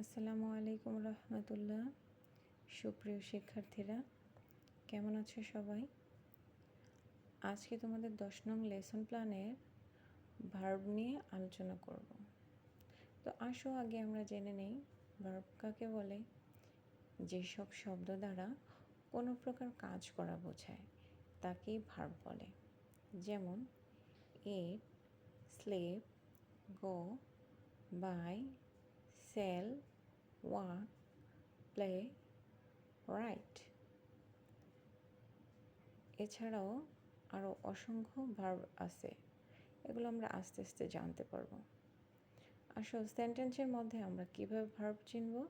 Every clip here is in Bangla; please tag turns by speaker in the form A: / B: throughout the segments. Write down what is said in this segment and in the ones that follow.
A: আসসালামু আলাইকুম রহমতুল্লাহ। সুপ্রিয় শিক্ষার্থীরা, কেমন আছো সবাই? আজকে তোমাদের দশ নং লেসন প্ল্যানের ভার্ব নিয়ে আলোচনা করব। তো আসো আগে আমরা জেনে নেই ভার্ব কাকে বলে? যেসব শব্দ দ্বারা কোনো প্রকার কাজ করা বোঝায়, তাকেই ভার্ব বলে। যেমন eat sleep go buy sell walk play write এছাড়াও আরও অসংখ্য ভার্ব আছে। এগুলো আমরা আস্তে আস্তে জানতে পারব। আসল সেন্টেন্সের মধ্যে আমরা কীভাবে ভার্ব চিনব?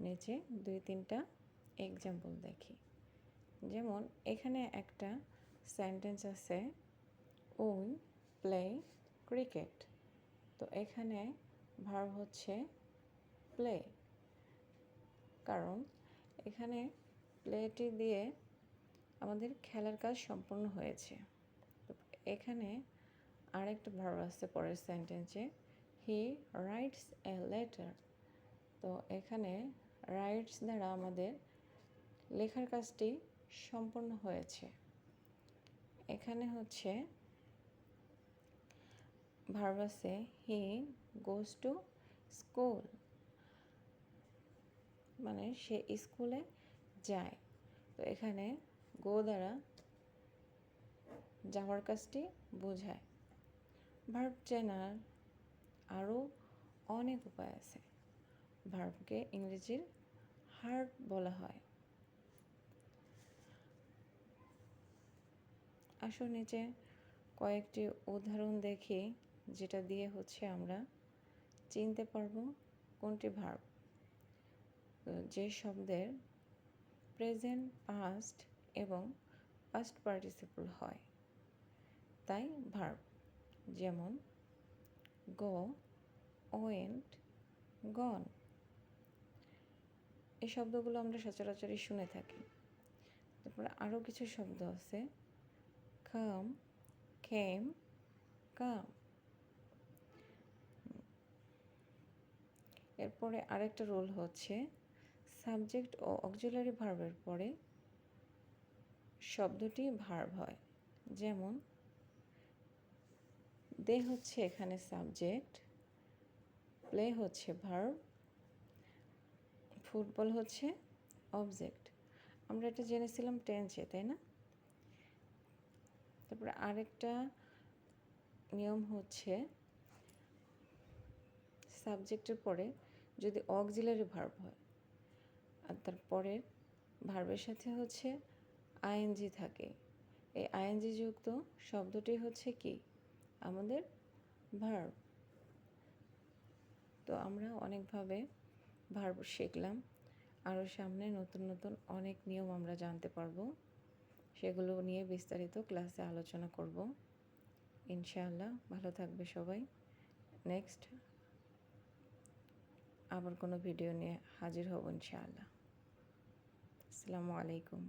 A: নিচে দুই তিনটা এক্সাম্পল দেখি। যেমন, এখানে একটা সেন্টেন্স আছে উই প্লে ক্রিকেট তো এখানে ভার্ব হচ্ছে প্লে কারণ এখানে প্লেটি দিয়ে আমাদের খেলার কাজ সম্পূর্ণ হয়েছে। এখানে আরেকটা ভার্ব আছে পরের সেন্টেন্সে হি রাইটস এ লেটার তো এখানে রাইটস দ্বারা আমাদের লেখার কাজটি সম্পূর্ণ হয়েছে। এখানে হচ্ছে ভার্ব আছে হি গোজ টু স্কুল মানে সে স্কুলে যায়। তো এখানে গো দ্বারা যাওয়ার কাজটি বোঝায়। ভার্ব চেনার আরও অনেক উপায় আছে। ভার্বকে ইংরেজির হার্ট বলা হয়। আসো নিচে কয়েকটি উদাহরণ দেখি, যেটা দিয়ে হচ্ছে আমরা চিনতে পারব কোনটি ভার্ব। যে শব্দের প্রেজেন্ট পাস্ট এবং পাস্ট পার্টিসিপল হয়। তাই ভার্ব যেমন গো ওয়েন্ট গন এই শব্দগুলো আমরা সচরাচরই শুনে থাকি। তারপরে আরও কিছু শব্দ আছে। খাম খেম কাম এরপরে আরেকটা রোল হচ্ছে সাবজেক্ট ও অক্সিলারি ভার্বের পরে শব্দটি ভার্ব হয়। যেমন, দে হচ্ছে এখানে সাবজেক্ট প্লে হচ্ছে ভার্ব ফুটবল হচ্ছে অবজেক্ট আমরা এটা জেনেছিলাম টেন্সে, তাই না? তারপরে আরেকটা নিয়ম হচ্ছে, সাবজেক্টের পরে যদি অক্সিলারি ভার্ব হয় আর তারপরে ভার্বের সাথে হচ্ছে আইএনজি থাকে। এই আইএনজি যুক্ত শব্দটি হচ্ছে কি? আমাদের ভার্ব। তো আমরা অনেকভাবে ভার্ব শিখলাম। আরও সামনে নতুন নতুন অনেক নিয়ম আমরা জানতে পারব। সেগুলো নিয়ে বিস্তারিত ক্লাসে আলোচনা করব। ইনশাআল্লাহ, ভালো থাকবে সবাই। নেক্সট, আবার কোনো ভিডিও নিয়ে হাজির হব ইনশাআল্লাহ। আসসালামু আলাইকুম।